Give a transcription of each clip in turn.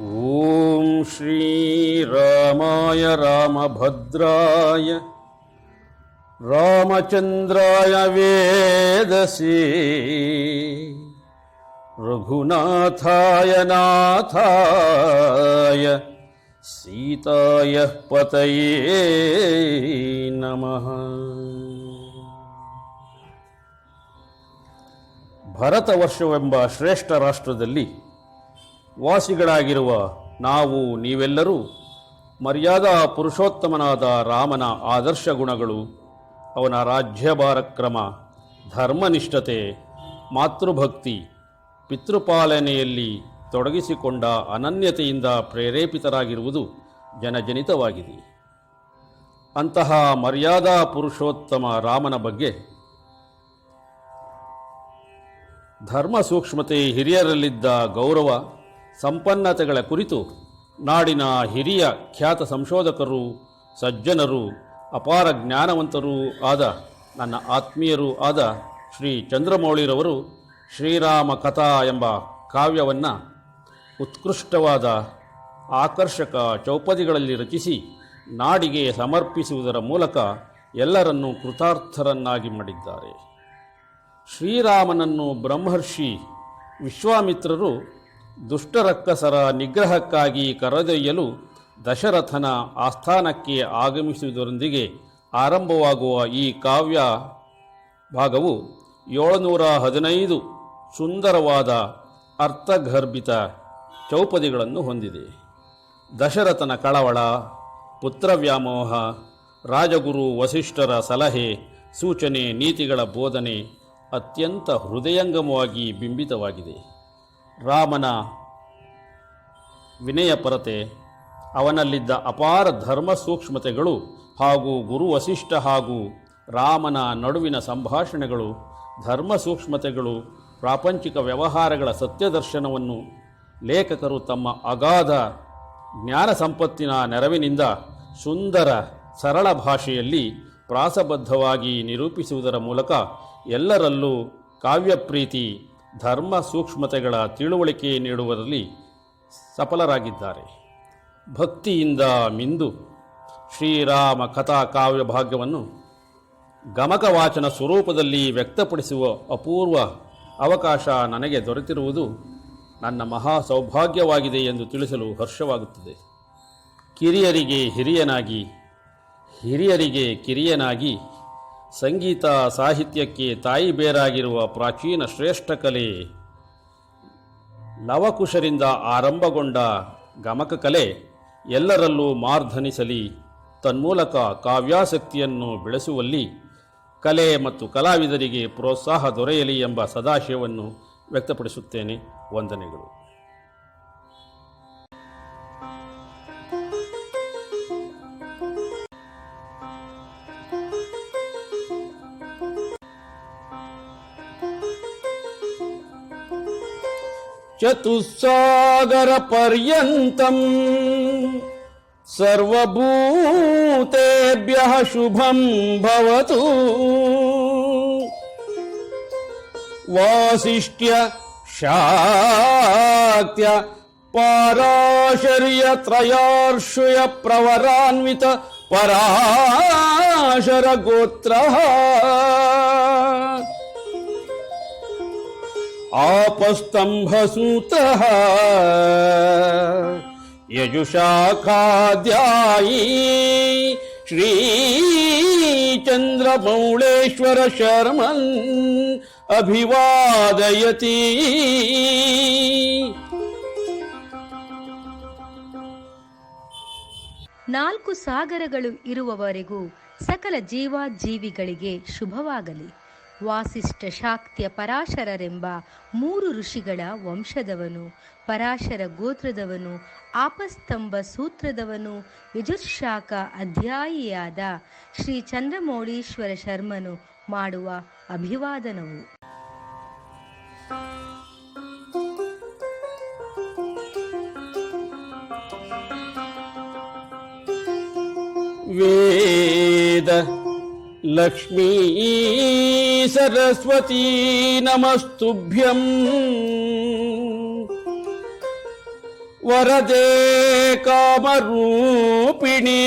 ॐ श्रीरामाय रामभद्राय रामचन्द्राय वेदसे रघुनाथाय नाथाय सीताय पतये नमः ಭರತವರ್ಷವೆಂಬ ಶ್ರೇಷ್ಠ ರಾಷ್ಟ್ರದಲ್ಲಿ ವಾಸಿಗಳಾಗಿರುವ ನಾವು ನೀವೆಲ್ಲರೂ ಮರ್ಯಾದಾ ಪುರುಷೋತ್ತಮನಾದ ರಾಮನ ಆದರ್ಶ ಗುಣಗಳು, ಅವನ ರಾಜ್ಯಭಾರ ಕ್ರಮ ಧರ್ಮನಿಷ್ಠತೆ, ಮಾತೃಭಕ್ತಿ, ಪಿತೃಪಾಲನೆಯಲ್ಲಿ ತೊಡಗಿಸಿಕೊಂಡ ಅನನ್ಯತೆಯಿಂದ ಪ್ರೇರೇಪಿತರಾಗಿರುವುದು ಜನಜನಿತವಾಗಿದೆ. ಅಂತಹ ಮರ್ಯಾದಾ ಪುರುಷೋತ್ತಮ ರಾಮನ ಬಗ್ಗೆ ಧರ್ಮ ಸೂಕ್ಷ್ಮತೆ ಹಿರಿಯರಲ್ಲಿದ್ದ ಗೌರವ ಸಂಪನ್ನತೆಗಳ ಕುರಿತು ನಾಡಿನ ಹಿರಿಯ ಖ್ಯಾತ ಸಂಶೋಧಕರು, ಸಜ್ಜನರು, ಅಪಾರ ಜ್ಞಾನವಂತರೂ ಆದ ನನ್ನ ಆತ್ಮೀಯರೂ ಆದ ಶ್ರೀ ಚಂದ್ರಮೌಳಿರವರು ಶ್ರೀರಾಮ ಕಥಾ ಎಂಬ ಕಾವ್ಯವನ್ನು ಉತ್ಕೃಷ್ಟವಾದ ಆಕರ್ಷಕ ಚೌಪದಿಗಳಲ್ಲಿ ರಚಿಸಿ ನಾಡಿಗೆ ಸಮರ್ಪಿಸುವುದರ ಮೂಲಕ ಎಲ್ಲರನ್ನೂ ಕೃತಾರ್ಥರನ್ನಾಗಿ ಮಾಡಿದ್ದಾರೆ. ಶ್ರೀರಾಮನನ್ನು ಬ್ರಹ್ಮರ್ಷಿ ವಿಶ್ವಾಮಿತ್ರರು ದುಷ್ಟರಕ್ಕಸರ ನಿಗ್ರಹಕ್ಕಾಗಿ ಕರೆದೊಯ್ಯಲು ದಶರಥನ ಆಸ್ಥಾನಕ್ಕೆ ಆಗಮಿಸುವುದರೊಂದಿಗೆ ಆರಂಭವಾಗುವ ಈ ಕಾವ್ಯ ಭಾಗವು ಏಳುನೂರ ಹದಿನೈದು ಸುಂದರವಾದ ಅರ್ಥಗರ್ಭಿತ ಚೌಪದಿಗಳನ್ನು ಹೊಂದಿದೆ. ದಶರಥನ ಕಳವಳ, ಪುತ್ರವ್ಯಾಮೋಹ, ರಾಜಗುರು ವಸಿಷ್ಠರ ಸಲಹೆ, ಸೂಚನೆ, ನೀತಿಗಳ ಬೋಧನೆ ಅತ್ಯಂತ ಹೃದಯಂಗಮವಾಗಿ ಬಿಂಬಿತವಾಗಿದೆ. ರಾಮನ ವಿನಯಪರತೆ ಅವನಲ್ಲಿದ್ದ ಅಪಾರ ಧರ್ಮ ಸೂಕ್ಷ್ಮತೆಗಳು ಹಾಗೂ ಗುರು ವಸಿಷ್ಠ ಹಾಗೂ ರಾಮನ ನಡುವಿನ ಸಂಭಾಷಣೆಗಳು, ಧರ್ಮ ಸೂಕ್ಷ್ಮತೆಗಳು, ಪ್ರಾಪಂಚಿಕ ವ್ಯವಹಾರಗಳ ಸತ್ಯದರ್ಶನವನ್ನು ಲೇಖಕರು ತಮ್ಮ ಅಗಾಧ ಜ್ಞಾನ ಸಂಪತ್ತಿನ ನೆರವಿನಿಂದ ಸುಂದರ ಸರಳ ಭಾಷೆಯಲ್ಲಿ ಪ್ರಾಸಬದ್ಧವಾಗಿ ನಿರೂಪಿಸುವುದರ ಮೂಲಕ ಎಲ್ಲರಲ್ಲೂ ಕಾವ್ಯಪ್ರೀತಿ ಧರ್ಮ ಸೂಕ್ಷ್ಮತೆಗಳ ತಿಳುವಳಿಕೆ ನೀಡುವುದರಲ್ಲಿ ಸಫಲರಾಗಿದ್ದಾರೆ. ಭಕ್ತಿಯಿಂದ ಮಿಂದು ಶ್ರೀರಾಮ ಕಥಾ ಕಾವ್ಯ ಭಾಗ್ಯವನ್ನು ಗಮಕ ವಾಚನ ಸ್ವರೂಪದಲ್ಲಿ ವ್ಯಕ್ತಪಡಿಸುವ ಅಪೂರ್ವ ಅವಕಾಶ ನನಗೆ ದೊರೆತಿರುವುದು ನನ್ನ ಮಹಾ ಸೌಭಾಗ್ಯವಾಗಿದೆ ಎಂದು ತಿಳಿಸಲು ಹರ್ಷವಾಗುತ್ತದೆ. ಕಿರಿಯರಿಗೆ ಹಿರಿಯನಾಗಿ, ಹಿರಿಯರಿಗೆ ಕಿರಿಯನಾಗಿ ಸಂಗೀತ ಸಾಹಿತ್ಯಕ್ಕೆ ತಾಯಿ ಬೇರಾಗಿರುವ ಪ್ರಾಚೀನ ಶ್ರೇಷ್ಠ ಕಲೆ ಲವಕುಶರಿಂದ ಆರಂಭಗೊಂಡ ಗಮಕ ಕಲೆ ಎಲ್ಲರಲ್ಲೂ ಮಾರ್ಧನಿಸಲಿ, ತನ್ಮೂಲಕ ಕಾವ್ಯಾಸಕ್ತಿಯನ್ನು ಬೆಳೆಸುವಲ್ಲಿ ಕಲೆ ಮತ್ತು ಕಲಾವಿದರಿಗೆ ಪ್ರೋತ್ಸಾಹ ದೊರೆಯಲಿ ಎಂಬ ಸದಾಶಯವನ್ನು ವ್ಯಕ್ತಪಡಿಸುತ್ತೇನೆ. ವಂದನೆಗಳು. చతుస్సాగరపర్యంతం సర్వభూతేభ్య శుభం భవతు వాసిష్ట్య శాక్త్య పారాశర్యత్రయార్షుయ ప్రవరాన్విత పరాశర గోత్ర आपस्तम्भसूतः यजुशाखाध्यायी श्रीचन्द्रमौळेश्वर शर्मन् अभिवादयति ನಾಲ್ಕು ಸಾಗರಗಳು ಇರುವವರೆಗೂ ಸಕಲ ಜೀವಾಜೀವಿಗಳಿಗೆ ಶುಭವಾಗಲಿ ವಾಸಿಷ್ಠ ಶಾಕ್ತ್ಯ ಪರಾಶರರೆಂಬ ಮೂರು ಋಷಿಗಳ ವಂಶದವನು. ಪರಾಶರ ಗೋತ್ರದವನು, ಆಪಸ್ತಂಭ ಸೂತ್ರದವನು ಯಜುರ್ಶಾಖ ಅಧ್ಯಾಯಿಯಾದ ಶ್ರೀ ಚಂದ್ರಮೌಳೀಶ್ವರ ಶರ್ಮನು ಮಾಡುವ ಅಭಿವಾದನವು. वेद लक्ष्मी सरस्वती नमस्तुभ्यं वरदे कामरूपिणी।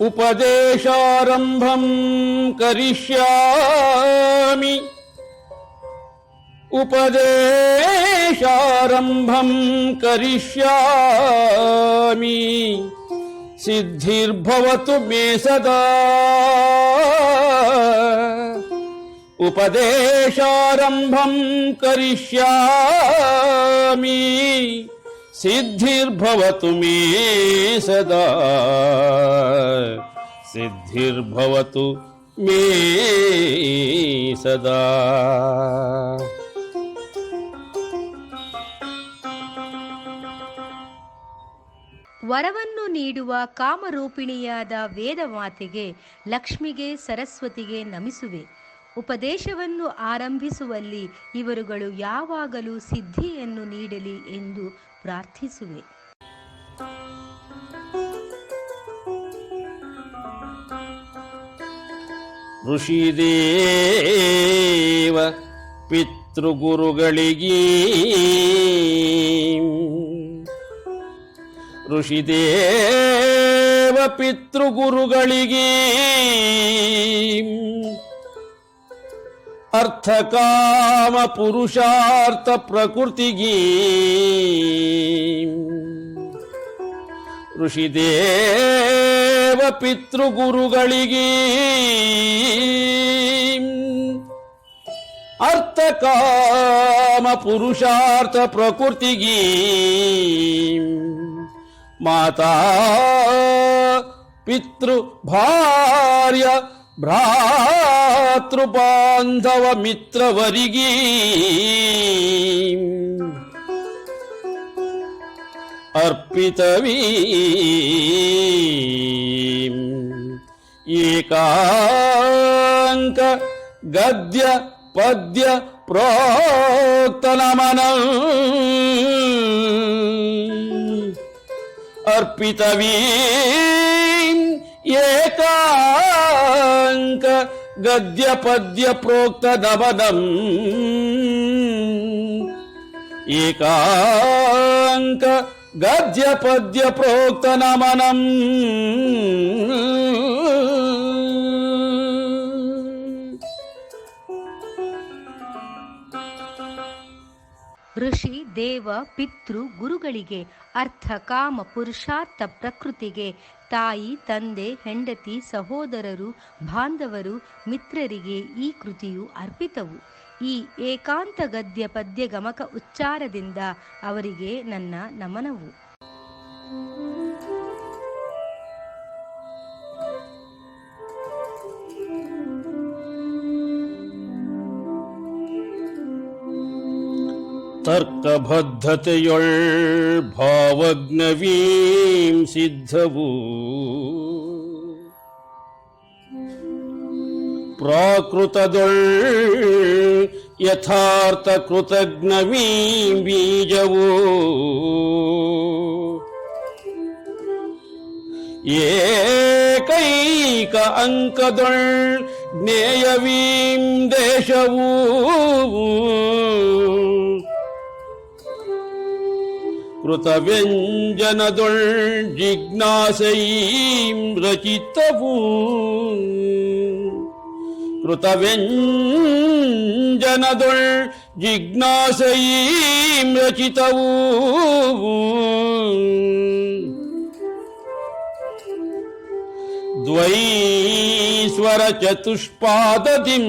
उपदेशारंभं करिष्यामि। उपदेशारम्भं करिष्यामि। सिद्धिर्भवतु मे सदा। उपदेशारम्भं करिष्यामि। सिद्धिर्भवतु मे सदा। सिद्धिर्भवतु मे सदा। ವರವನ್ನು ನೀಡುವ ಕಾಮರೂಪಿಣಿಯಾದ ವೇದಮಾತೆಗೆ ಲಕ್ಷ್ಮಿಗೆ ಸರಸ್ವತಿಗೆ ನಮಿಸುವೆ. ಉಪದೇಶವನ್ನು ಆರಂಭಿಸುವಲ್ಲಿ ಇವರುಗಳು ಯಾವಾಗಲೂ ಸಿದ್ಧಿಯನ್ನು ನೀಡಲಿ ಎಂದು ಪ್ರಾರ್ಥಿಸುವೆ. ಋಷಿದೇವ ಪಿತೃಗುರುಗಳಿಗೆ ಋಷಿದೇವ ಪಿತೃಗುರುಗಳಿಗೆ ಅರ್ಥಕಾಮ ಪುರುಷಾರ್ಥ ಪ್ರಕೃತಿಗೆ ಋಷಿದೇವ ಪಿತೃಗುರುಗಳಿಗೆ ಅರ್ಥಕಾಮ ಪುರುಷಾರ್ಥ ಪ್ರಕೃತಿಗೆ మాతా పితృ భార్య భ్రాతృబాంధవ మిత్రవరిగి. అర్పితవీ ఏకాంక గద్య పద్య ప్రోక్తనమనం అర్పితవీ ఏకాంక గద్య పద్య ప్రోక్త నవదం ఏకాంక గద్య పద్య ప్రోక్త నమనం ಋಷಿ, ದೇವ, ಪಿತೃ, ಗುರುಗಳಿಗೆ, ಅರ್ಥ, ಕಾಮ, ಪುರುಷಾರ್ಥ, ಪ್ರಕೃತಿಗೆ, ತಾಯಿ, ತಂದೆ, ಹೆಂಡತಿ, ಸಹೋದರರು, ಬಾಂಧವರು, ಮಿತ್ರರಿಗೆ ಈ ಕೃತಿಯು ಅರ್ಪಿತವು. ಈ ಏಕಾಂತ ಗದ್ಯ ಪದ್ಯ ಗಮಕ ಉಚ್ಚಾರದಿಂದ ಅವರಿಗೆ ನನ್ನ ನಮನವು. ತರ್ಕಬದ್ಧತೆಯೊಳ್ ಭಾವಜ್ಞವೀಂ ಸಿದ್ಧವು ಪ್ರಾಕೃತದೊಳ್ ಯಥಾರ್ಥ ಕೃತಜ್ಞವೀಂ ಬೀಜವು ಏಕೈಕ ಅಂಕದೊಳ್ ಜ್ಞೇಯವೀಂ ದೇಶವೂ కృతవ్యంజనదొళ్ జిజ్ఞాసైం రచితవు కృతవ్యంజనదొళ్ జిజ్ఞాసైం రచితవు ద్వైస్వర చతుష్పాదతిం.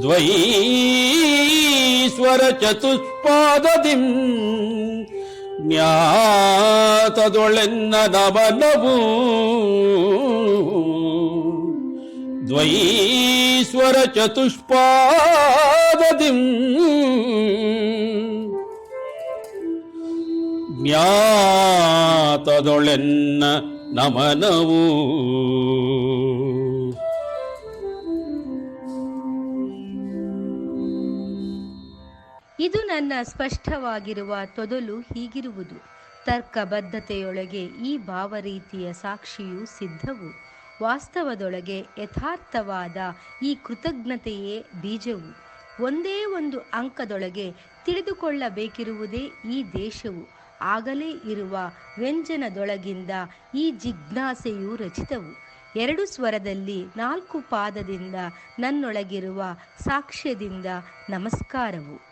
ద్వై ഈശ്വര ചതുഷ്പാദതിം ജ്ഞാതതൊളെന്ന ദ്വൈശ്വര ചതുഷ്പാദതിം ജ്ഞാതതൊളെന്ന നമനവും ಇದು ನನ್ನ ಸ್ಪಷ್ಟವಾಗಿರುವ ತೊದಲು ಹೀಗಿರುವುದು. ತರ್ಕಬದ್ಧತೆಯೊಳಗೆ ಈ ಭಾವರೀತಿಯ ಸಾಕ್ಷಿಯು ಸಿದ್ಧವು. ವಾಸ್ತವದೊಳಗೆ ಯಥಾರ್ಥವಾದ ಈ ಕೃತಜ್ಞತೆಯೇ ಬೀಜವು. ಒಂದೇ ಒಂದು ಅಂಕದೊಳಗೆ ತಿಳಿದುಕೊಳ್ಳಬೇಕಿರುವುದೇ ಈ ದೇಶವು. ಆಗಲೇ ಇರುವ ವ್ಯಂಜನದೊಳಗಿಂದ ಈ ಜಿಜ್ಞಾಸೆಯು ರಚಿತವು. ಎರಡು ಸ್ವರದಲ್ಲಿ ನಾಲ್ಕು ಪಾದದಿಂದ ನನ್ನೊಳಗಿರುವ ಸಾಕ್ಷ್ಯದಿಂದ ನಮಸ್ಕಾರವು.